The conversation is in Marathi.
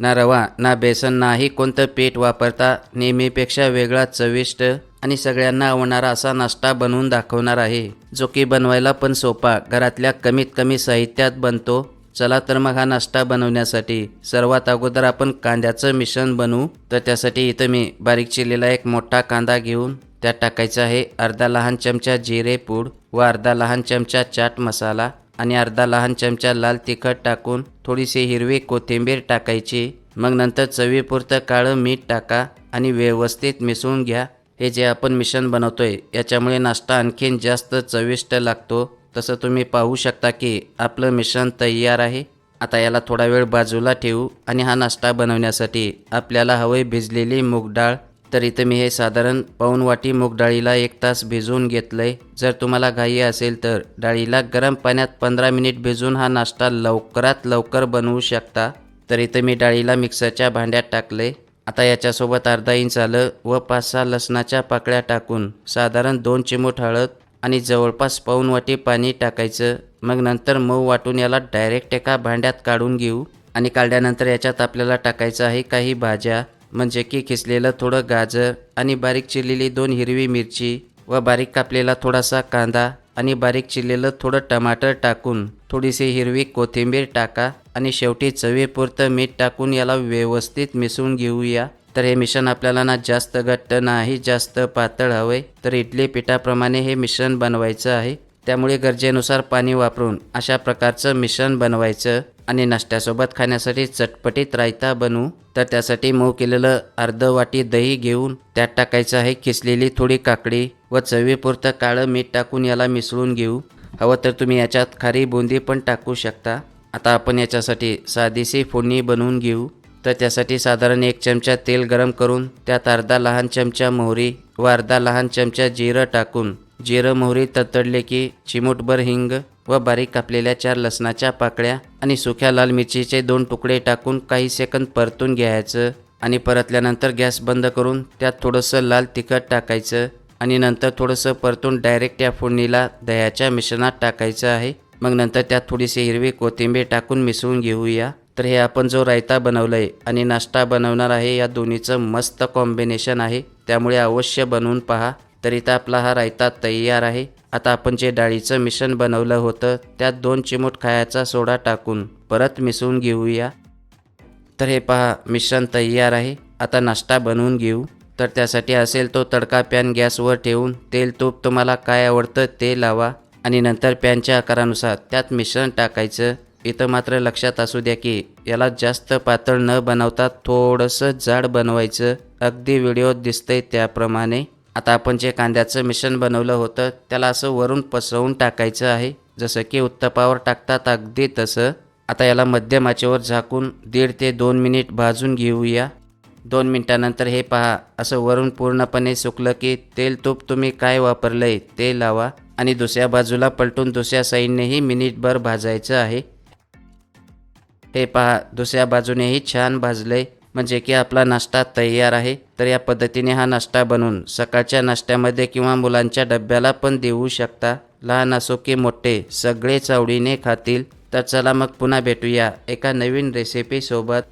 ना रवा ना बेसन नाही कोणतं पीठ वापरता नेहमीपेक्षा वेगळा चविष्ट आणि सगळ्यांना आवडणारा असा नाश्ता बनवून दाखवणार आहे जो की बनवायला पण सोपा घरातल्या कमीत कमी साहित्यात बनतो. चला तर मग हा नाश्ता बनवण्यासाठी. सर्वात अगोदर आपण कांद्याचं मिश्रण बनवू. तर त्यासाठी इथं मी बारीक चिरलेला एक मोठा कांदा घेऊन त्यात टाकायचा आहे. अर्धा लहान चमचा जिरे पूड व अर्धा लहान चमचा चाट मसाला. आणि अर्धा लहान चमचा लाल तिखट टाकून थोडीशी हिरवी कोथिंबीर टाकायची. मग नंतर चवीपुरतं काळं मीठ टाका आणि व्यवस्थित मिसळून घ्या. हे जे आपण मिश्रण बनवतोय याच्यामुळे नाश्ता आणखीन जास्त चविष्ट लागतो. तसं तुम्ही पाहू शकता की आपलं मिश्रण तयार आहे. आता याला थोडा वेळ बाजूला ठेवू आणि हा नाश्ता बनवण्यासाठी आपल्याला हवे भिजलेली मूग डाळ तर इथं मी हे साधारण पाऊन वाटी मूग डाळीला एक तास भिजवून घेतलं आहे जर तुम्हाला घाई असेल तर डाळीला गरम पाण्यात पंधरा मिनिट भिजून हा नाश्ता लवकरात लवकर बनवू शकता. तर इथे मी डाळीला मिक्सरच्या भांड्यात टाकले आता याच्यासोबत अर्धा इंच आलं व पाच सहा लसणाच्या पाकळ्या टाकून साधारण दोन चिमूट हळद आणि जवळपास पाऊन वाटी पाणी टाकायचं. मग नंतर मऊ वाटून याला डायरेक्ट एका भांड्यात काढून घेऊ. आणि काढल्यानंतर याच्यात आपल्याला टाकायचं आहे काही भाज्या. म्हणजे की खिसलेलं थोडं गाजर आणि बारीक चिरलेली दोन हिरवी मिरची व बारीक कापलेला थोडासा कांदा आणि बारीक चिरलेलं थोडं टमाटर टाकून थोडीशी हिरवी कोथिंबीर टाका आणि शेवटी चवीपुरतं मीठ टाकून याला व्यवस्थित मिसळून घेऊया. तर हे मिश्रण आपल्याला ना जास्त घट्ट नाही जास्त पातळ हवंय तर इडली पिठाप्रमाणे हे मिश्रण बनवायचं आहे. त्यामुळे गरजेनुसार पाणी वापरून अशा प्रकारचं मिश्रण बनवायचं. आणि नाश्त्यासोबत खाण्यासाठी चटपटीत रायता बनवू. तर त्यासाठी मऊ केलेलं अर्ध वाटी दही घेऊन त्यात टाकायचं आहे खिसलेली थोडी काकडी व चवीपुरतं काळं मीठ टाकून याला मिसळून घेऊ. हवं तर तुम्ही याच्यात खारी बुंदी पण टाकू शकता. आता आपण याच्यासाठी साधीशी फोडणी बनवून घेऊ. तर त्यासाठी साधारण एक चमचा तेल गरम करून त्यात अर्धा लहान चमचा मोहरी व अर्धा लहान चमचा जिरं टाकून. जिरं मोहरी ततडले की चिमूटभर हिंग व बारीक कापलेल्या चार लसणाच्या पाकळ्या आणि सुक्या लाल मिरचीचे दोन तुकडे टाकून काही सेकंद परतून घ्यायचं आणि परतल्यानंतर गॅस बंद करून त्यात थोडंसं लाल तिखट टाकायचं आणि नंतर थोडंसं परतून डायरेक्ट या फोडणीला दह्याच्या मिश्रणात टाकायचं आहे. मग नंतर त्यात थोडीशी हिरवी कोथिंबीर टाकून मिसळून घेऊया. तर हे आपण जो रायता बनवलंय आणि नाश्ता बनवणार आहे या दोन्हीचं मस्त कॉम्बिनेशन आहे. त्यामुळे अवश्य बनवून पहा. तर इथं आपला हा रायता तयार आहे. आता आपण जे डाळीचं मिश्रण बनवलं होतं त्यात दोन चिमूट खायचा सोडा टाकून परत मिसळून घेऊया. तर हे पहा मिश्रण तयार आहे. आता नाश्ता बनवून घेऊ. तर त्यासाठी असेल तो तडका पॅन गॅसवर ठेवून तेल तूप तुम्हाला काय आवडतं ते लावा. आणि नंतर पॅनच्या आकारानुसार त्यात मिश्रण टाकायचं. इथं मात्र लक्षात असू द्या की याला जास्त पातळ न बनवता थोडंसं जाड बनवायचं. अगदी व्हिडिओत दिसतंय त्याप्रमाणे. आता आपण जे कांद्याचं मिश्रण बनवलं होतं त्याला असं वरून पसरवून टाकायचं आहे. जसं की उत्तपावर टाकतात अगदी तसं. आता याला मध्यम आचेवर झाकून दीड ते दोन मिनिट भाजून घेऊया. दोन मिनिटानंतर हे पहा असं वरून पूर्णपणे सुकलं की तेल तूप तुम्ही काय वापरलंय ते लावा. आणि दुसऱ्या बाजूला पलटून दुसऱ्या साईडनेही मिनिटभर भाजायचं आहे. हे पहा दुसऱ्या बाजूनेही छान भाजलंय. म्हणजे की आपला नाश्ता तयार आहे तर या पद्धतीने हा नाश्ता बनवून सकाळच्या नाश्त्यामध्ये किंवा मुलांच्या डब्याला पण देऊ शकता. लहान असो की मोठे सगळे चावडीने खातील. तर चला मग पुन्हा भेटूया एका नवीन रेसिपीसोबत